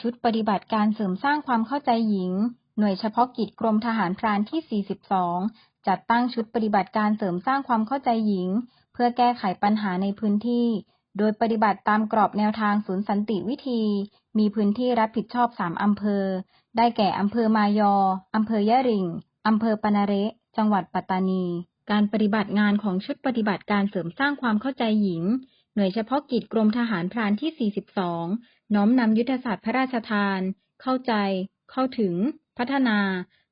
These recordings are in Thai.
ชุดปฏิบัติการเสริมสร้างความเข้าใจหญิง หน่วยเฉพาะกิจกรมทหารพรานที่ 42 จัดตั้งชุดปฏิบัติการเสริมสร้างความเข้าใจหญิง เพื่อแก้ไขปัญหาในพื้นที่ โดยปฏิบัติตามกรอบแนวทางศูนย์สันติวิธี มีพื้นที่รับผิดชอบ 3 อำเภอ ได้แก่อำเภอมายอ อำเภอยะริง อำเภอปนาเระจังหวัดปัตตานี การปฏิบัติงานของชุดปฏิบัติการเสริมสร้างความเข้าใจหญิง หน่วยเฉพาะกิจกรมทหารพรานที่ 42 น้อมนำยุทธศาสตร์พระราชทาน เข้าใจ เข้าถึง พัฒนา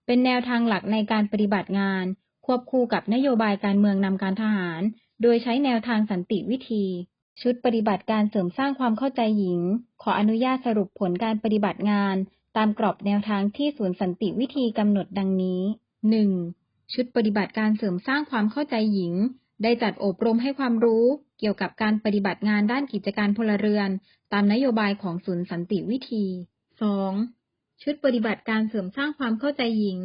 เป็นแนวทางหลักในการปฏิบัติงาน ควบคู่กับนโยบายการเมืองนำการทหาร โดยใช้แนวทางสันติวิธี ชุดปฏิบัติการเสริมสร้างความเข้าใจหญิง ขออนุญาตสรุปผลการปฏิบัติงาน ตามกรอบแนวทางที่ศูนย์สันติวิธีกำหนดดังนี้ 1. ชุดปฏิบัติการเสริมสร้างความเข้าใจหญิง ได้จัดอบรมให้ความรู้เกี่ยวกับการปฏิบัติงานด้านกิจการพลเรือน ตามนโยบายของศูนย์สันติวิธี 2. ชุดปฏิบัติการเสริมสร้างความเข้าใจหญิง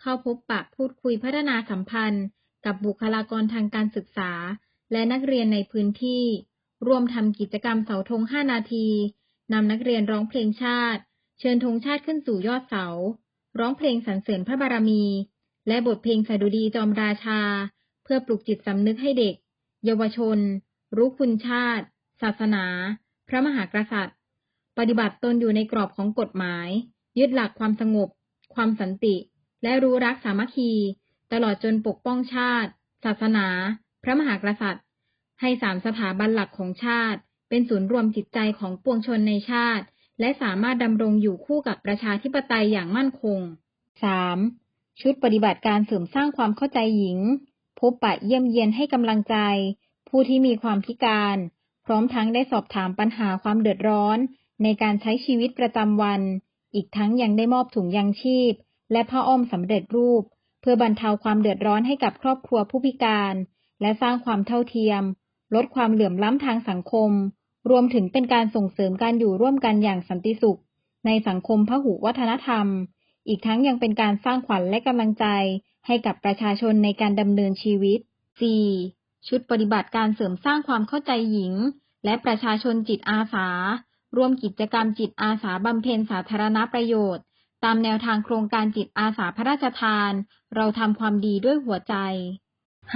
เข้าพบปะพูดคุยพัฒนาสัมพันธ์ กับบุคลากรทางการศึกษา และนักเรียนในพื้นที่ ร่วมทำกิจกรรมเสาธง 5 นาทีนำนักเรียนร้องเพลงชาติ เชิญธงชาติขึ้นสู่ยอดเสา ร้องเพลงสรรเสริญพระบารมี และบทเพลงสดุดีจอมราชา พื่อปลุกจิตสำนึกให้เด็ก เยาวชน รู้คุณชาติ ศาสนา พระมหากษัตริย์ ปฏิบัติตนอยู่ในกรอบของกฎหมาย ยึดหลักความสงบ ความสันติ และรู้รักสามัคคี ตลอดจนปกป้องชาติ ศาสนา พระมหากษัตริย์ ให้สามสถาบันหลักของชาติ เป็นศูนย์รวมจิตใจของปวงชนในชาติ และสามารถดำรงอยู่คู่กับประชาธิปไตยอย่างมั่นคง 3. ชุดปฏิบัติการเสริมสร้างความเข้าใจหญิง พบปะเยี่ยมเยียนให้กำลังใจ ผู้ที่มีความพิการ พร้อมทั้งได้สอบถามปัญหาความเดือดร้อน ในการใช้ชีวิตประจำวัน อีกทั้งยังได้มอบถุงยังชีพ และผ้าอ้อมสำเร็จรูป เพื่อบรรเทาความเดือดร้อนให้กับครอบครัวผู้พิการ และสร้างความเท่าเทียม ลดความเหลื่อมล้ำทางสังคม รวมถึงเป็นการส่งเสริมการอยู่ร่วมกันอย่างสันติสุข ในสังคมพหุวัฒนธรรม อีกทั้งยังเป็นการสร้างขวัญและกำลังใจ ให้กับประชาชนในการดำเนินชีวิต 4. ชุดปฏิบัติการเสริมสร้างความเข้าใจหญิง และประชาชนจิตอาสา ร่วมกิจกรรมจิตอาสาบำเพ็ญสาธารณประโยชน์ ตามแนวทางโครงการจิตอาสาพระราชทาน เราทำความดีด้วยหัวใจ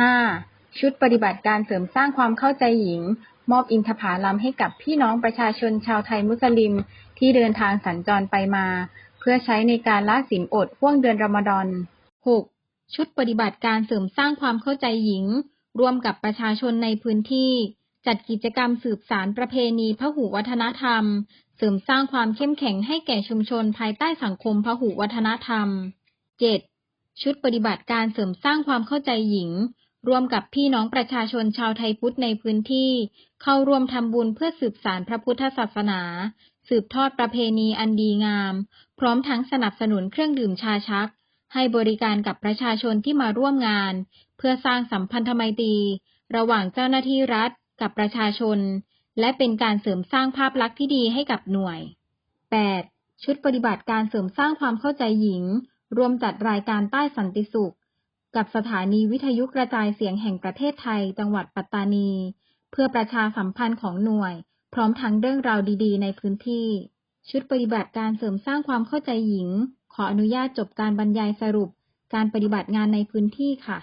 5. ชุดปฏิบัติการเสริมสร้างความเข้าใจหญิง มอบอินทผลัมให้กับพี่น้องประชาชนชาวไทยมุสลิม ที่เดินทางสัญจรไปมา เพื่อใช้ในการละศีลอดห่วงเดือนรอมฎอน 6. ชุดปฏิบัติการเสริมสร้างความเข้าใจหญิงร่วมกับประชาชนในพื้นที่ จัดกิจกรรมสืบสารประเพณีพหุวัฒนธรรม เสริมสร้างความเข้มแข็งให้แก่ชุมชนภายใต้สังคมพหุวัฒนธรรม 7. ชุดปฏิบัติการเสริมสร้างความเข้าใจหญิงร่วมกับพี่น้องประชาชนชาวไทยพุทธในพื้นที่ เข้าร่วมทำบุญเพื่อสืบสารพระพุทธศาสนา สืบทอดประเพณีอันดีงาม พร้อมทั้งสนับสนุนเครื่องดื่มชาชัก ให้บริการกับประชาชนที่มาร่วมงาน เพื่อสร้างสัมพันธไมตรี ระหว่างเจ้าหน้าที่รัฐกับประชาชน และเป็นการเสริมสร้างภาพลักษณ์ที่ดีให้กับหน่วย 8. ชุดปฏิบัติการเสริมสร้างความเข้าใจหญิง รวมจัดรายการใต้สันติสุข กับสถานีวิทยุกระจายเสียงแห่งประเทศไทย จังหวัดปัตตานี เพื่อประชาสัมพันธ์ของหน่วย พร้อมทั้งเรื่องราวดี ๆ ในพื้นที่ ชุดปฏิบัติการเสริมสร้างความเข้าใจหญิง ขออนุญาตจบการบรรยายสรุปการปฏิบัติงานในพื้นที่ค่ะ